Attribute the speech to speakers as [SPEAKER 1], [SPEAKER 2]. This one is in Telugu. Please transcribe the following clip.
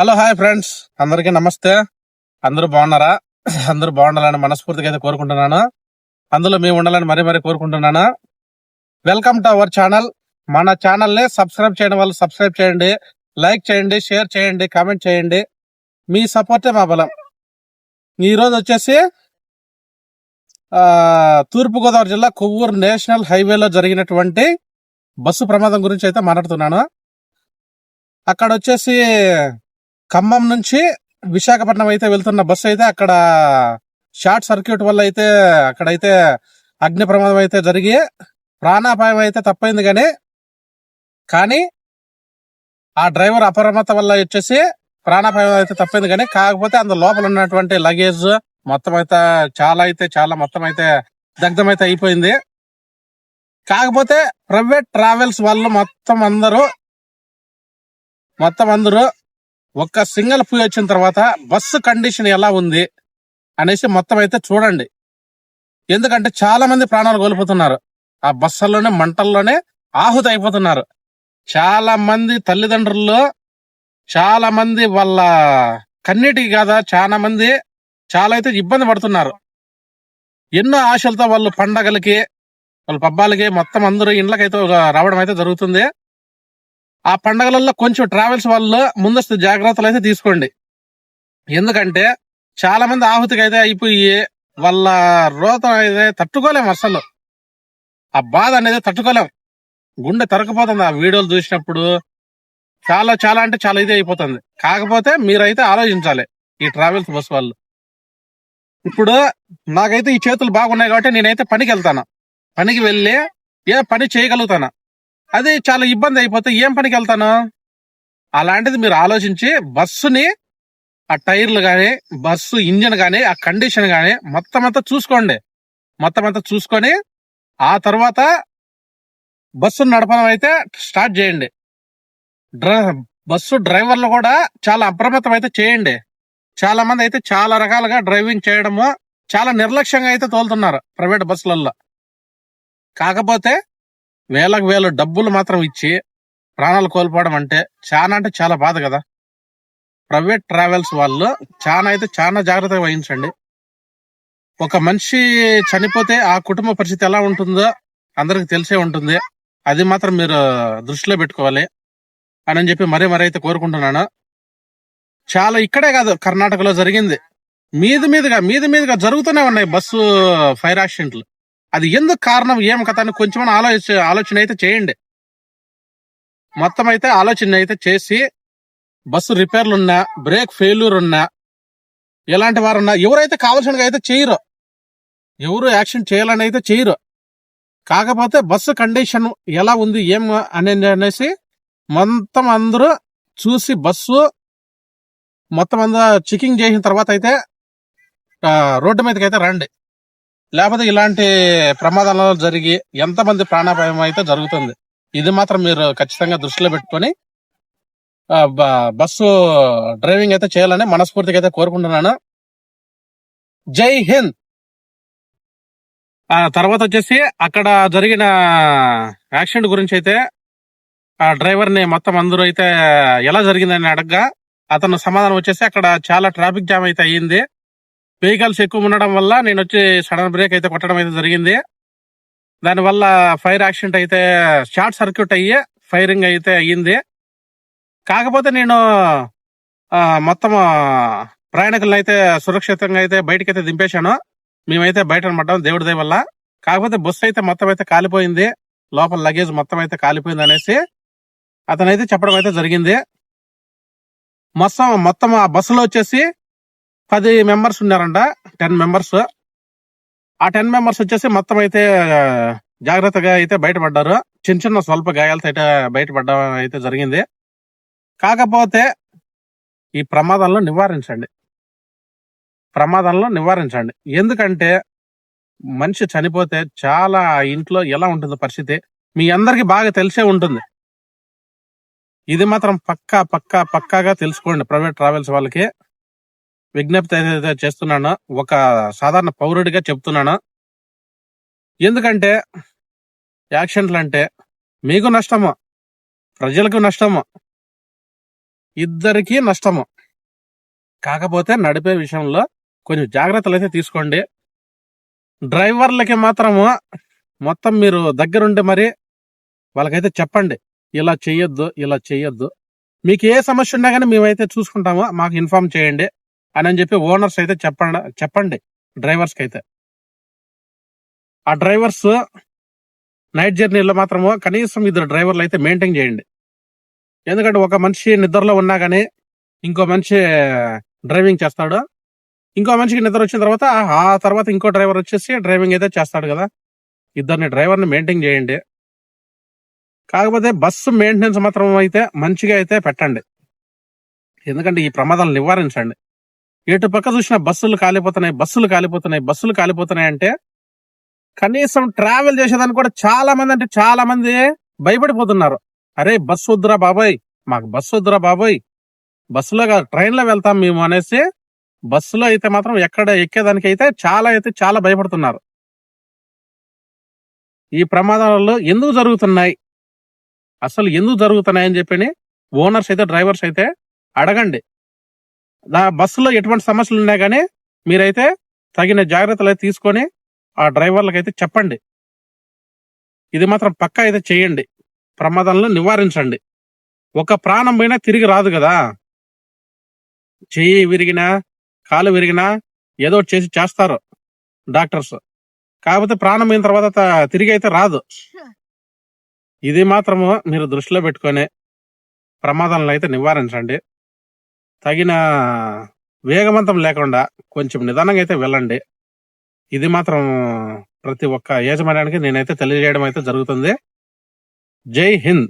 [SPEAKER 1] Hello hi friends. అందరికీ నమస్తే. అందరూ బాగున్నారా? అందరూ బాగుండాలని మనస్ఫూర్తిగా అయితే కోరుకుంటున్నాను. అందులో మేము ఉండాలని మరీ మరీ కోరుకుంటున్నాను. వెల్కమ్ టు అవర్ ఛానల్ మన ఛానల్ని సబ్స్క్రైబ్ చేయడం వల్ల సబ్స్క్రైబ్ చేయండి లైక్ చేయండి షేర్ చేయండి కామెంట్ చేయండి. మీ సపోర్టే మా బలం. ఈరోజు వచ్చేసి తూర్పుగోదావరి జిల్లా కొవ్వూరు నేషనల్ హైవేలో జరిగినటువంటి బస్సు ప్రమాదం గురించి అయితే మాట్లాడుతున్నాను. అక్కడ వచ్చేసి ఖమ్మం నుంచి విశాఖపట్నం అయితే వెళ్తున్న బస్సు అయితే అక్కడ షార్ట్ సర్క్యూట్ వల్ల అయితే అక్కడైతే అగ్ని ప్రమాదం అయితే జరిగి ప్రాణాపాయం అయితే తప్పైంది కానీ కానీ ఆ డ్రైవర్ అప్రమత్త వల్ల వచ్చేసి ప్రాణాపాయం అయితే తప్పింది కానీ కాకపోతే అందులో లోపల ఉన్నటువంటి లగేజ్ మొత్తం అయితే చాలా అయితే చాలా మొత్తం అయితే దగ్ధం అయితే అయిపోయింది. కాకపోతే ప్రైవేట్ ట్రావెల్స్ వాళ్ళు మొత్తం అందరూ మొత్తం అందరూ ఒక్క సింగల్ పోయి వచ్చిన తర్వాత బస్సు కండిషన్ ఎలా ఉంది అనేసి మొత్తం అయితే చూడండి. ఎందుకంటే చాలా మంది ప్రాణాలు కోల్పోతున్నారు. ఆ బస్సుల్లోనే మంటల్లోనే ఆహుతి అయిపోతున్నారు. చాలా మంది తల్లిదండ్రులు చాలా మంది వాళ్ళ కన్నీటికి కాదా చాలా మంది చాలా అయితే ఇబ్బంది పడుతున్నారు. ఎన్నో ఆశలతో వాళ్ళు పండగలకి వాళ్ళ పబ్బాలకి మొత్తం అందరూ ఇండ్లకైతే రావడం అయితే జరుగుతుంది. ఆ పండగలలో కొంచెం ట్రావెల్స్ వాళ్ళు ముందస్తు జాగ్రత్తలు అయితే తీసుకోండి. ఎందుకంటే చాలా మంది ఆహుతికి అయితే అయిపోయి వాళ్ళ రోత అయితే తట్టుకోలేం అసలు ఆ బాధ అనేది తట్టుకోలేం. గుండె తరకపోతుంది ఆ వీడియోలు చూసినప్పుడు. చాలా చాలా అంటే చాలా ఇది అయిపోతుంది. కాకపోతే మీరైతే ఆలోచించాలి ఈ ట్రావెల్స్ బస్ వాళ్ళు. ఇప్పుడు నాకైతే ఈ చేతులు బాగున్నాయి కాబట్టి నేనైతే పనికి వెళ్తాను పనికి వెళ్ళి ఏ పని చేయగలుగుతాను. అదే చాలా ఇబ్బంది అయిపోతే ఏం పనికి వెళ్తాను? అలాంటిది మీరు ఆలోచించి బస్సుని ఆ టైర్లు కానీ బస్సు ఇంజన్ కానీ ఆ కండిషన్ కానీ మొత్తం అంతా చూసుకోండి. మొత్తం అంతా చూసుకొని ఆ తర్వాత బస్సు నడపడం అయితే స్టార్ట్ చేయండి. డ్ర బస్సు డ్రైవర్లు కూడా చాలా అప్రమత్తం అయితే చేయండి. చాలా మంది అయితే చాలా రకాలుగా డ్రైవింగ్ చేయడము చాలా నిర్లక్ష్యంగా అయితే తోలుతున్నారు ప్రైవేట్ బస్సులలో కాకపోతే వేలకు వేలు డబ్బులు మాత్రం ఇచ్చి ప్రాణాలు కోల్పోవడం అంటే చాలా అంటే చాలా బాధ కదా. ప్రైవేట్ ట్రావెల్స్ వాళ్ళు చాలా అయితే చాలా జాగ్రత్తగా వహించండి. ఒక మనిషి చనిపోతే ఆ కుటుంబ పరిస్థితి ఎలా ఉంటుందో అందరికి తెలిసే ఉంటుంది. అది మాత్రం మీరు దృష్టిలో పెట్టుకోవాలి అని చెప్పి మరీ మరీ అయితే కోరుకుంటున్నాను. చాలా ఇక్కడే కాదు కర్ణాటకలో జరిగింది. మీది మీదుగా మీది మీదుగా జరుగుతూనే ఉన్నాయి బస్సు ఫైర్ యాక్సిడెంట్లు. అది ఎందుకు కారణం ఏం కథ అని కొంచెం ఆలోచి ఆలోచన అయితే చేయండి. మొత్తం అయితే ఆలోచన అయితే చేసి బస్సు రిపేర్లు ఉన్నా బ్రేక్ ఫెయిల్యూర్ ఉన్నా ఎలాంటి వారు ఉన్నా ఎవరైతే కావాల్సినగా అయితే చేయరు. ఎవరు యాక్షన్ చేయాలని అయితే చేయరు. కాకపోతే బస్సు కండిషన్ ఎలా ఉంది ఏం అని అనేసి మొత్తం అందరూ చూసి బస్సు మొత్తం అంతా చెకింగ్ చేసిన తర్వాత అయితే రోడ్డు మీదకి అయితే రండి. లేకపోతే ఇలాంటి ప్రమాదాలు జరిగి ఎంతమంది ప్రాణాపాయం అయితే జరుగుతుంది? ఇది మాత్రం మీరు ఖచ్చితంగా దృష్టిలో పెట్టుకొని బస్సు డ్రైవింగ్ అయితే చేయాలని మనస్ఫూర్తిగా అయితే కోరుకుంటున్నాను. జై హింద్! ఆ తర్వాత వచ్చేసి అక్కడ జరిగిన యాక్సిడెంట్ గురించి అయితే ఆ డ్రైవర్ని మొత్తం అందరూ అయితే ఎలా జరిగిందని అడగగా అతను సమాధానం వచ్చేసి అక్కడ చాలా ట్రాఫిక్ జామ్ అయితే అయ్యింది వెహికల్స్ ఎక్కువ ఉండడం వల్ల నేను వచ్చి సడన్ బ్రేక్ అయితే కొట్టడం అయితే జరిగింది. దానివల్ల ఫైర్ యాక్సిడెంట్ అయితే షార్ట్ సర్క్యూట్ అయ్యి ఫైరింగ్ అయితే అయ్యింది. కాకపోతే నేను మొత్తం ప్రయాణికులను అయితే సురక్షితంగా అయితే బయటకైతే దింపేశాను. మేమైతే బయట అనమాట దేవుడి దయ వల్ల. కాకపోతే బస్సు అయితే మొత్తం అయితే కాలిపోయింది. లోపల లగేజ్ మొత్తం అయితే కాలిపోయింది అనేసి అతనైతే చెప్పడం అయితే జరిగింది. మొత్తం మొత్తం ఆ బస్సులో వచ్చేసి పది మెంబర్స్ ఉన్నారంట టెన్ మెంబర్స్ ఆ టెన్ మెంబర్స్ వచ్చేసి మొత్తం అయితే జాగ్రత్తగా అయితే బయటపడ్డారు. చిన్న చిన్న స్వల్ప గాయాలతో అయితే బయటపడడం అయితే జరిగింది. కాకపోతే ఈ ప్రమాదంలో నివారించండి. ప్రమాదంలో నివారించండి. ఎందుకంటే మనిషి చనిపోతే చాలా ఇంట్లో ఎలా ఉంటుంది పరిస్థితి? మీ అందరికీ బాగా తెలిసే ఉంటుంది. ఇది మాత్రం పక్కా పక్కా పక్కాగా తెలుసుకోండి ప్రైవేట్ ట్రావెల్స్ వాళ్ళకి. విజ్ఞప్తి అయితే చేస్తున్నాను ఒక సాధారణ పౌరుడిగా చెప్తున్నాను ఎందుకంటే యాక్సిడెంట్లు అంటే మీకు నష్టము ప్రజలకు నష్టము ఇద్దరికీ నష్టము కాకపోతే నడిపే విషయంలో కొంచెం జాగ్రత్తలు అయితే తీసుకోండి. డ్రైవర్లకి మాత్రము మొత్తం మీరు దగ్గరుండి మరి వాళ్ళకైతే చెప్పండి. ఇలా చెయ్యొద్దు ఇలా చెయ్యొద్దు. మీకు ఏ సమస్య ఉన్నా కానీ మేమైతే చూసుకుంటాము మాకు ఇన్ఫార్మ్ చేయండి. అని అని చెప్పి ఓనర్స్ అయితే చెప్పండి చెప్పండి. డ్రైవర్స్కి అయితే ఆ డ్రైవర్స్ నైట్ జర్నీలో మాత్రము కనీసం ఇద్దరు డ్రైవర్లు అయితే మెయింటైన్ చేయండి. ఎందుకంటే ఒక మనిషి నిద్రలో ఉన్నా కానీ ఇంకో మనిషి డ్రైవింగ్ చేస్తాడు. ఇంకో మనిషికి నిద్ర వచ్చిన తర్వాత ఆ తర్వాత ఇంకో డ్రైవర్ వచ్చేసి డ్రైవింగ్ అయితే చేస్తాడు కదా. ఇద్దరిని డ్రైవర్ని మెయింటైన్ చేయండి. కాకపోతే బస్సు మెయింటెనెన్స్ మాత్రం అయితే మంచిగా అయితే పెట్టండి. ఎందుకంటే ఈ ప్రమాదాలు నివారించండి. ఎటు పక్క చూసిన బస్సులు కాలిపోతున్నాయి బస్సులు కాలిపోతున్నాయి బస్సులు కాలిపోతున్నాయి అంటే కనీసం ట్రావెల్ చేసేదానికి కూడా చాలా మంది అంటే చాలా మంది భయపడిపోతున్నారు. అరే బస్సు వద్దురా బాబాయ్ మాకు బస్సు వద్దురా బాబాయ్ బస్సులో కాదు ట్రైన్లో వెళ్తాం మేము అనేసి బస్సులో అయితే మాత్రం ఎక్కడ ఎక్కేదానికి అయితే చాలా అయితే చాలా భయపడుతున్నారు. ఈ ప్రమాదాలలో ఎందుకు జరుగుతున్నాయి? అసలు ఎందుకు జరుగుతున్నాయి అని చెప్పి ఓనర్స్ అయితే డ్రైవర్స్ అయితే అడగండి. నా బస్సులో ఎటువంటి సమస్యలు ఉన్నా కానీ మీరైతే తగిన జాగ్రత్తలు అయితే తీసుకొని ఆ డ్రైవర్లకైతే అయితే చెప్పండి. ఇది మాత్రం పక్కా అయితే చేయండి. ప్రమాదాలను నివారించండి. ఒక ప్రాణం పోయినా తిరిగి రాదు కదా. చెయ్యి విరిగినా కాలు విరిగినా ఏదో ఒకటి చేసి చేస్తారు డాక్టర్స్. కాకపోతే ప్రాణం పోయిన తర్వాత తిరిగి అయితే రాదు. ఇది మాత్రము మీరు దృష్టిలో పెట్టుకొని ప్రమాదాలను అయితే నివారించండి. తగిన వేగవంతం లేకుండా కొంచెం నిదానంగా అయితే వెళ్ళండి. ఇది మాత్రం ప్రతి ఒక్క యాజమాన్యానికి నేనైతే తెలియజేయడం అయితే జరుగుతుంది. జై హింద్!